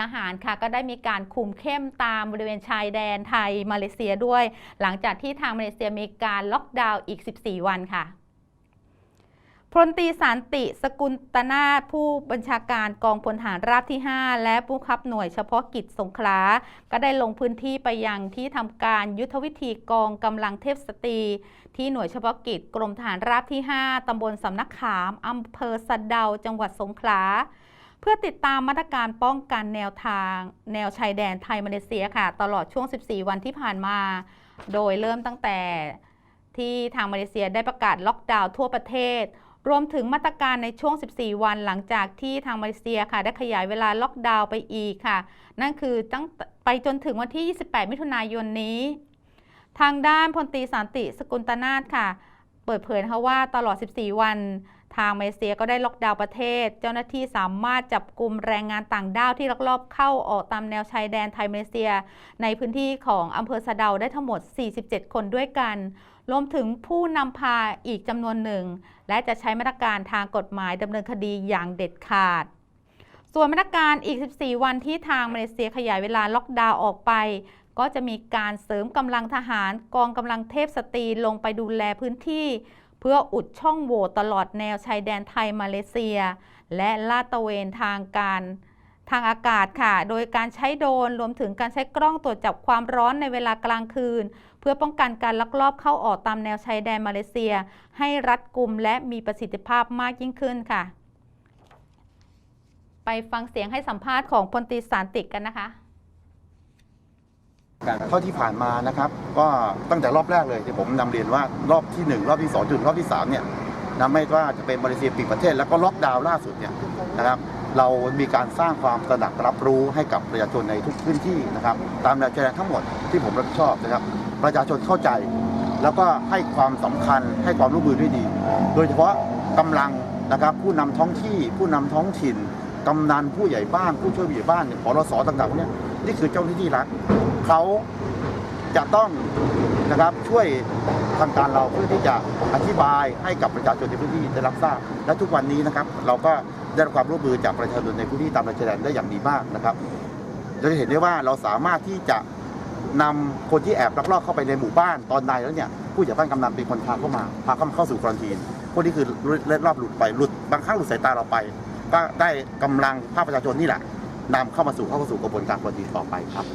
ทหารค่ะก็ได้มีการคุมเข้มตามบริเวณชายแดนไทยมาเลเซียด้วย หลังจากที่ทางมาเลเซียมีการล็อกดาวน์อีก 14 วันค่ะพลตีสารติสกุลตนาผู้บัญชาการกองพลทหารราบที่ 5 และผู้ขับหน่วยเฉพาะกิจสงขลา ก็ได้ลงพื้นที่ไปยังที่ทำการยุทธวิธีกองกำลังเทพสตรี ที่หน่วยเฉพาะกิจกรมทหารราบที่ 5 ตำบลสำนักขามอำเภอสะเดาจังหวัดสงขลา เพื่อติดตามมาตรการป้องกันแนวทางแนวชายแดนไทยมาเลเซียค่ะ ตลอดช่วง 14 วันที่ผ่านมา โดยเริ่มตั้งแต่ที่ทางมาเลเซียได้ประกาศล็อกดาวน์ทั่วประเทศ รวมถึงมาตรการในช่วง 14 วันหลังจากที่ทางมาเลเซียค่ะ ได้ขยายเวลาล็อกดาวน์ไปอีกค่ะ นั่นคือตั้งไปจนถึงวันที่ 28 มิถุนายนนี้ ทางด้านพลตีสันติสกุลตนาถค่ะ เปิดเผยนะคะว่าตลอด 14 วัน ทางมาเลเซียก็ได้ล็อกดาวน์ประเทศ เจ้าหน้าที่สามารถจับกลุ่มแรงงานต่างด้าวที่ลักลอบเข้าออกตามแนวชายแดนไทยมาเลเซีย ในพื้นที่ของอำเภอสะเดาได้ทั้งหมด 47 คนด้วยกัน รวมถึงผู้นำพาอีกจำนวนหนึ่ง และจะใช้มาตรการทางกฎหมายดำเนินคดีอย่างเด็ดขาด ส่วนมาตรการอีก 14 วันที่ทางมาเลเซียขยายเวลาล็อกดาวน์ออกไปก็จะมีการเสริมกำลังทหารกองกำลังเทพสตรีลงไปดูแลพื้นที่ เพื่ออุดช่องโหว่ตลอดแนวชายแดนไทยมาเลเซีย และลาดตระเวนทางการทางอากาศค่ะ โดยการใช้โดรนรวมถึงการใช้กล้องตรวจจับความร้อนในเวลากลางคืน เพื่อป้องกันการลักลอบเข้าออกตามแนวชายแดนมาเลเซีย ให้รัดกุมและมีประสิทธิภาพมากยิ่งขึ้นค่ะ ไปฟังเสียงให้สัมภาษณ์ของพลตรีสารติกกันนะคะ เท่าที่ผ่านมานะครับ ก็ตั้งแต่รอบแรกเลยที่ผมนำเรียนว่ารอบที่ 1 รอบที่2จนรอบที่3เนี่ยนะไม่ว่าจะเป็นมาเลเซียปิดประเทศแล้วก็ล็อกดาวน์ล่าสุดเนี่ยนะครับ เรามีการสร้างความตระหนักรับรู้ให้กับประชาชนในทุกพื้นที่นะครับ ตามแนวชายแดนทั้งหมดที่ผมรับผิดชอบนะครับ ประชาชนเข้าใจ แล้วก็ให้ความสำคัญให้ความร่วมมือด้วยดี โดยเฉพาะกำลังนะครับผู้นำท้องที่ผู้นำท้องถิ่นกำนันผู้ใหญ่บ้านผู้ช่วยผู้ใหญ่บ้านเนี่ยผอรสต่างๆพวกนี้นี่คือเจ้าหน้าที่รัฐ เขาจะต้องนะครับช่วยทางการเราเพื่อที่จะอธิบายให้กับประชาชนในพื้นที่ได้รับทราบ และทุกวันนี้นะครับ เราก็ได้รับความร่วมมือจากประชาชนในพื้นที่ตามแนวชายแดนได้อย่างดีมากนะครับเราจะเห็นได้ว่าเราสามารถที่จะนำคนที่แอบลักลอบเข้าไปในหมู่บ้านตอนใดแล้วเนี่ยผู้ใหญ่บ้านกำนันเป็นคนพาเข้ามาพาเข้ามาเข้าสู่ควอนตีนพวกนี้คือเล็ดรอบหลุดไปหลุดบางครั้งหลุดสายตาเราไป ก็ได้กำลังภาคประชาชนนี่แหละนำเข้ามาสู่เข้าสู่กระบวนการควอนตีนต่อไปครับ